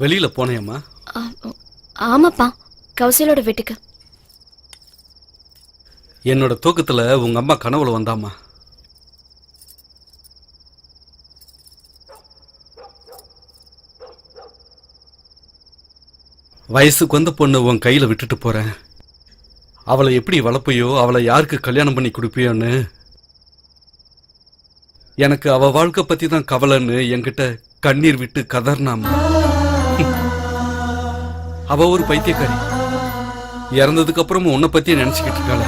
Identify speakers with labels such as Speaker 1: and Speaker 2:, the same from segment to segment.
Speaker 1: வெளியில போனேம்மா.
Speaker 2: ஆமாப்பா கௌசலோட வீட்டுக்கு.
Speaker 1: என்னோட தூக்கத்துல உங்க அம்மா கனவுல வந்தாம்மா. வயசுக்கு வந்த பொண்ணு உன் கையில விட்டுட்டு போறேன். அவளை எப்படி வளர்ப்பையோ அவளை யாருக்கு கல்யாணம் பண்ணி கொடுப்பியோன்னு. எனக்கு அவ வாழ்க்கை பத்தி தான் கவலைன்னு என்கிட்ட கண்ணீர் விட்டு கதர்னாமா அவ ஒரு பைத்தியக்காரி. இறந்ததுக்கு அப்புறமும் உன்னை பத்தி நினைச்சுக்கிட்டு இருக்காள.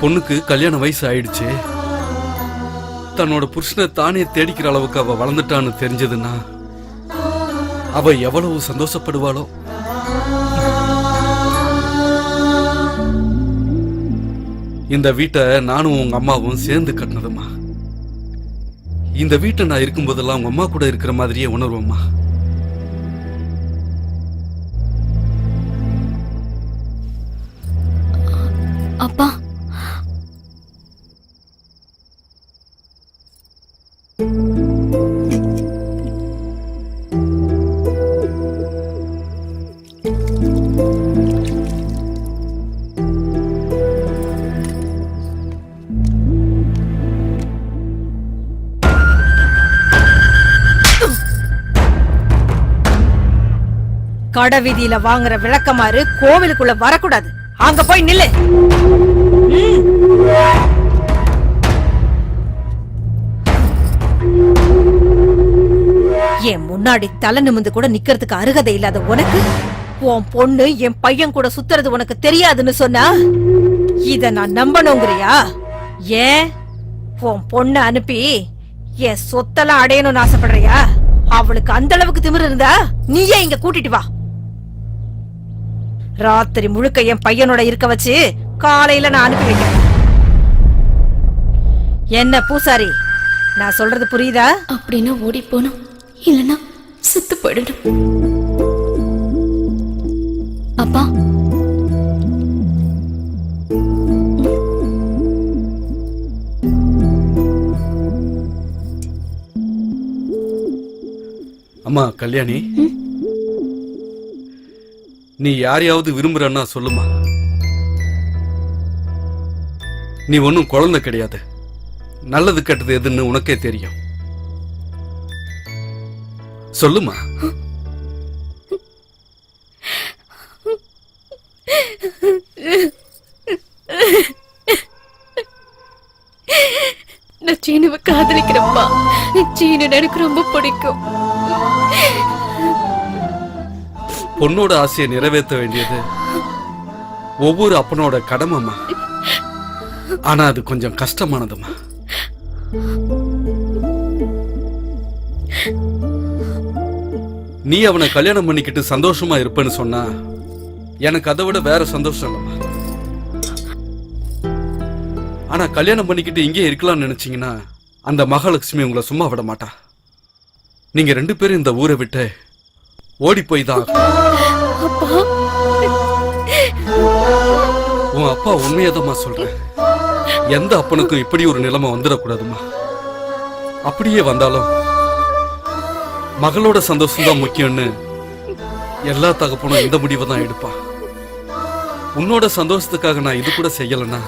Speaker 1: பொண்ணுக்கு கல்யாண வயசு ஆயிடுச்சு. தன்னோட புருஷனை தானே தேடிக்கிற அளவுக்கு அவ வளர்ந்துட்டான்னு தெரிஞ்சதுன்னா அவ எவ்வளவு சந்தோஷப்படுவாளோ. இந்த வீட்டை நானும் உங்க அம்மாவும் சேர்ந்து கட்டினதுமா இந்த வீட்டை நான் இருக்கும்போதெல்லாம் உங்க அம்மா கூட இருக்கிற மாதிரியே உணர்வம்மா.
Speaker 2: அப்பா
Speaker 3: கடை வீதியில வாங்குற விளக்கமாறு கோவிலுக்குள்ள வரக்கூடாது. அங்க போய் நில்லு. என் முன்னாடி தலை நிமிந்து கூட நிக்கிறதுக்கு அருகதை இல்லாத உனக்கு? உன் பொண்ணு என் பையன் கூட சுத்துறது உனக்கு தெரியாதுன்னு சொன்னா? இத நான் நம்பணுங்கிறியா? ஏன்? உன் பொண்ணு அனுப்பி என் சொத்தெல்லாம் அடையணும்னு ஆசைப்படுறியா? அவளுக்கு அந்த அளவுக்கு திமிரு இருந்தா நீயே இங்க கூட்டிட்டு வா. ராத்திரி முழுக்க என் பையனோட இருக்க வச்சு காலையில நான் அனுப்பி வைக்கிறேன். என்ன பூசாரி நான் சொல்றது புரியுதா?
Speaker 2: அப்படின்னா ஓடி போகணும் இல்லைன்னா செத்து போயிடணும். அப்பா.
Speaker 1: அம்மா கல்யாணி. நீ யாரையாவது விரும்புறன்னா சொல்லுமா. நீ ஒன்றும் குழந்தை கிடையாது. நல்லது கெட்டது எதுன்னு உனக்கே தெரியும். சொல்லுமா.
Speaker 2: நான் சீனுவை காதலிக்கிறப்பா சீனு எனக்கு ரொம்ப பிடிக்கும்.
Speaker 1: பொண்ணோட ஆசையை நிறைவேற்ற வேண்டியது ஒவ்வொரு அப்பனோட கடமைம்மா. ஆனா அது கொஞ்சம் கஷ்டமானதுமா நீ அவனை கல்யாணம் பண்ணிக்கிட்டு சந்தோஷமா இருப்பேன்னு சொன்னா எனக்கு அதை விட வேற சந்தோஷம் இல்லைம்மா. ஆனா கல்யாணம் பண்ணிக்கிட்டு இங்கே இருக்கலாம்னு நினைச்சீங்கன்னா அந்த மகாலட்சுமி உங்களை சும்மா விட மாட்டா. நீங்க ரெண்டு பேரும் இந்த ஊரை விட்டு ஓடி போய் தான் உன் அப்பா உண்மையதம்மா சொல்றேன். எந்த அப்பனுக்கும் இப்படி ஒரு நிலைமை வந்துடக்கூடாதும்மா. அப்படியே வந்தாலும் மகளோட சந்தோஷம் தான் முக்கியம்னு எல்லா தகப்பனும் இந்த முடிவை தான் எடுப்பான். உன்னோட சந்தோஷத்துக்காக நான் இது கூட செய்யலைன்னா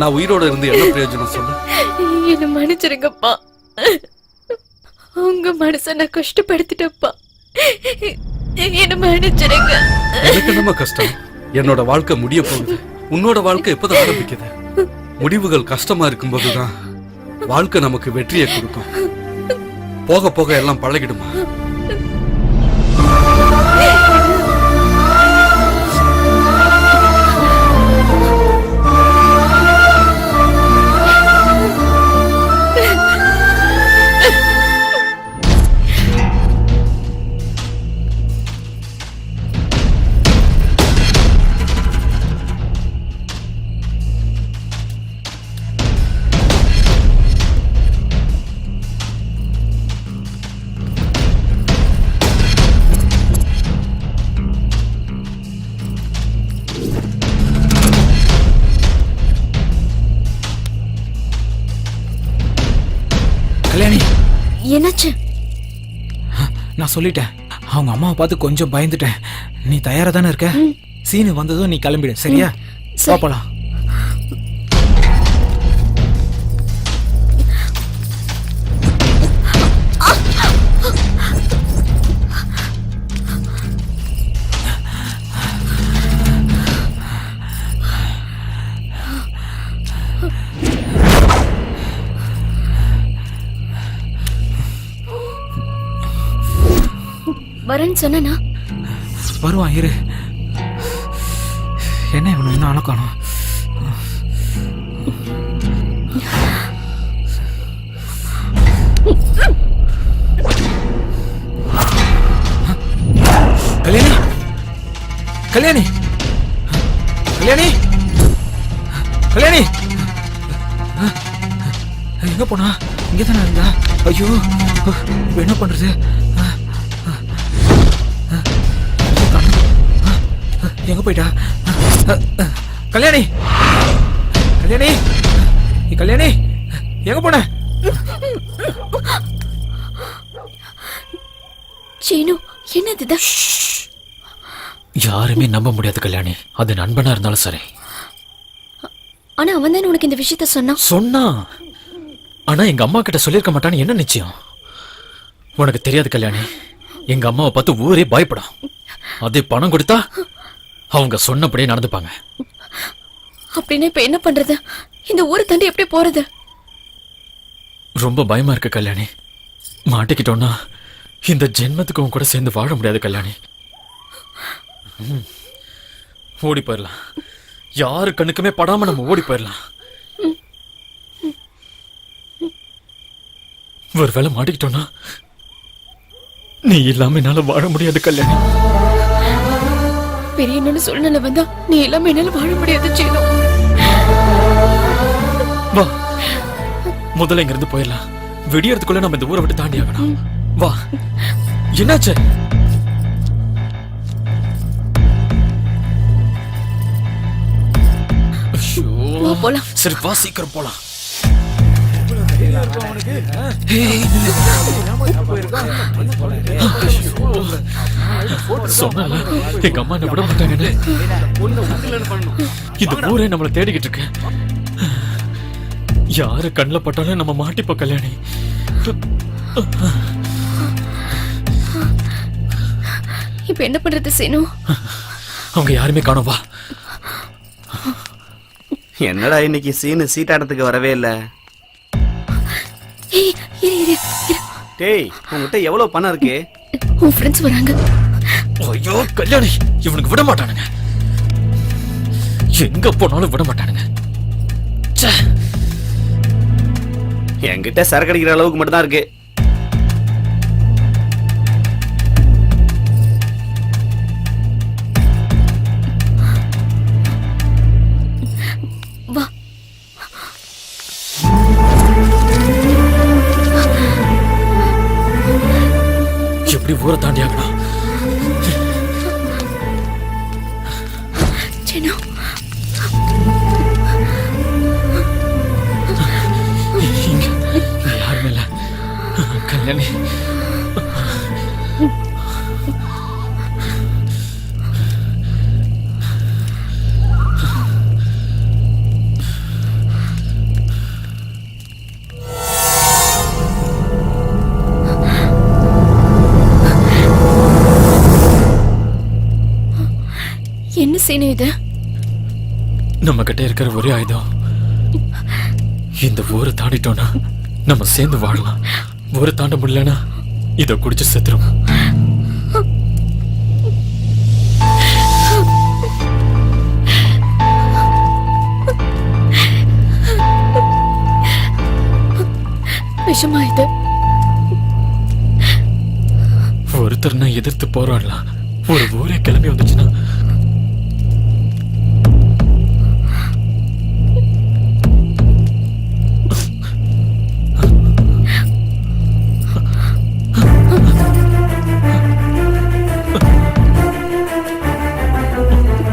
Speaker 1: நான் உயிரோட இருந்து என்ன பிரயோஜனம் சொல்லு?
Speaker 2: என்ன மன்னிச்சிருங்கப்பா. உங்க மனசை நான் கஷ்டப்படுத்திட்டப்பா என்ன மன்னிச்சிருங்க
Speaker 1: எனக்கு என்னம்மா கஷ்டம்? என்னோட வாழ்க்கை முடிய போகுது. உன்னோட வாழ்க்கை எப்போதான் ஆரம்பிக்குது. முடிவுகள் கஷ்டமா இருக்கும்போதுதான் வாழ்க்கை நமக்கு வெற்றியை கொடுக்கும். போக போக எல்லாம் பழகிடுமா? என்னாச்சு?
Speaker 4: நான் சொல்லிட்டேன். அவங்க அம்மாவை பார்த்து கொஞ்சம் பயந்துட்டேன். நீ தயாரா தானே இருக்க? சீனு வந்ததும் நீ கிளம்பிடு சரியா? சாப்பிடலாம்
Speaker 2: வரேன்னு சொன்னா
Speaker 4: வருவான் இரு. என்ன இவனு இன்னும் அளக்கணும் கல்யாணி? கல்யாணி? கல்யாணி? கல்யாணி? எங்க போனா? இங்கே தானே இருந்தா? ஐயோ என்ன பண்றது? எங்க போயிட்டா? கல்யாணி! கல்யாணி! கல்யாணி! எங்க போன?
Speaker 2: சீனு என்னது?
Speaker 5: யாருமே நம்ப முடியாது கல்யாணி. அது நண்பனா இருந்தாலும் சரி.
Speaker 2: ஆனா அவன் தானே உனக்கு இந்த விஷயத்த சொன்னான்?
Speaker 5: சொன்னா. ஆனா எங்க அம்மா கிட்ட சொல்லியிருக்க மாட்டான்னு என்ன நிச்சயம்? உனக்கு தெரியாது கல்யாணி. எங்க அம்மாவை பார்த்து ஊரே பயப்படும். அதே பணம் கொடுத்தா அவங்க சொன்னபடியே நடந்துப்பாங்க.
Speaker 2: அப்படின்னு இப்ப என்ன பண்றது? இந்த ஊரை தாண்டி எப்படி போறது?
Speaker 5: ரொம்ப பயமா இருக்கு கல்யாணி. மாட்டிக்கிட்டோம்னா இந்த ஜென்மத்துக்கு உன் கூட சேர்ந்து வாழ முடியாது கல்யாணி. ஓடி போயிடலாம் யாரு கண்ணுக்குமே படாம நம்ம ஓடி போயிடலாம் ஒருவேளை மாட்டிக்கிட்டோம்னா நீ இல்லாம என்னால வாழ முடியாது கல்யாணி.
Speaker 2: பெரிய என்னன்னு சூழ்நிலை வந்தா நீ எல்லாமே என்னால வாழ முடியாது சீனு
Speaker 5: வா. முதல்ல இங்க இருந்து போயிடலாம். விடியறதுக்குள்ள நம்ம இந்த ஊரை விட்டு தாண்டி ஆகணும். வா. என்னாச்சு?
Speaker 2: போலாம்.
Speaker 5: சரி வா சீக்கிரம் போலாம். சொன்னால எங்க அம்மா என்ன விட மாட்டாங்கன்னு. இந்த ஊரே நம்மள தேடிக்கிட்டு இருக்கு. யாரு கண்ணில் பட்டாலும் நம்ம மாட்டிப்போம் கல்யாணி.
Speaker 2: இப்ப என்ன பண்றது சீனு?
Speaker 5: அவங்க யாருமே காணோம் வா.
Speaker 6: என்னடா இன்னைக்கு சீனு சீட்டாட்டத்துக்கு வரவே இல்ல? டேய் உங்ககிட்ட எவ்வளவு பணம் இருக்கு?
Speaker 2: உன் ஃப்ரெண்ட்ஸ் வராங்க.
Speaker 5: ஐயோ கல்யாணி இவனுக்கு விட மாட்டானுங்க. எங்க போனாலும் விட மாட்டானுங்க. ச்சே,
Speaker 6: என்கிட்ட சரக்கு அடிக்கிற அளவுக்கு மட்டும் தான் இருக்கு.
Speaker 5: ஊரை தாண்டி ஆகணும்
Speaker 2: சீனு
Speaker 5: இங்க இங்க யாருமே இல்ல கல்யாணி
Speaker 2: சீனு இது?
Speaker 5: நம்ம கிட்ட இருக்கிற ஒரே ஆயுதம். இந்த ஊரை தாண்டிட்டோம்னா நம்ம சேர்ந்து வாழலாம். ஊரை தாண்ட முடியலனா இதை குடிச்சு செத்துரும்
Speaker 2: விஷமா இது?
Speaker 5: ஒருத்தர் நான் எதிர்த்து போராடலாம். ஒரு ஊரே கிளம்பி வந்துச்சுன்னா